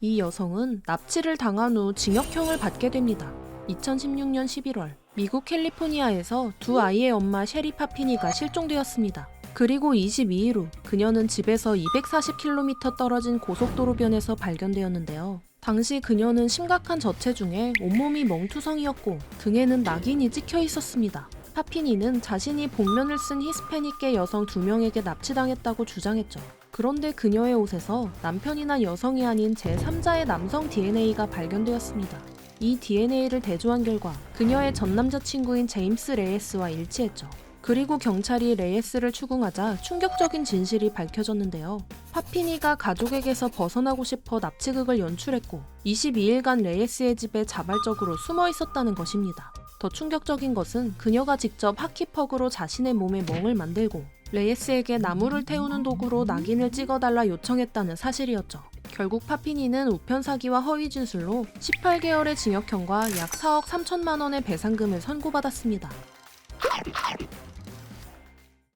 이 여성은 납치를 당한 후 징역형을 받게 됩니다. 2016년 11월 미국 캘리포니아에서 두 아이의 엄마 셰리 파피니가 실종되었습니다. 그리고 22일 후 그녀는 집에서 240km 떨어진 고속도로변에서 발견되었는데요. 당시 그녀는 심각한 저체중에 온몸이 멍투성이었고 등에는 낙인이 찍혀 있었습니다. 파피니는 자신이 복면을 쓴 히스패닉계 여성 두 명에게 납치당했다고 주장했죠. 그런데 그녀의 옷에서 남편이나 여성이 아닌 제3자의 남성 DNA가 발견되었습니다. 이 DNA를 대조한 결과 그녀의 전 남자친구인 제임스 레이스와 일치했죠. 그리고 경찰이 레이스를 추궁하자 충격적인 진실이 밝혀졌는데요. 파피니가 가족에게서 벗어나고 싶어 납치극을 연출했고 22일간 레이스의 집에 자발적으로 숨어 있었다는 것입니다. 더 충격적인 것은 그녀가 직접 하키퍽으로 자신의 몸에 멍을 만들고 레이스에게 나무를 태우는 도구로 낙인을 찍어달라 요청했다는 사실이었죠. 결국 파피니는 우편 사기와 허위 진술로 18개월의 징역형과 약 4억 3천만 원의 배상금을 선고받았습니다.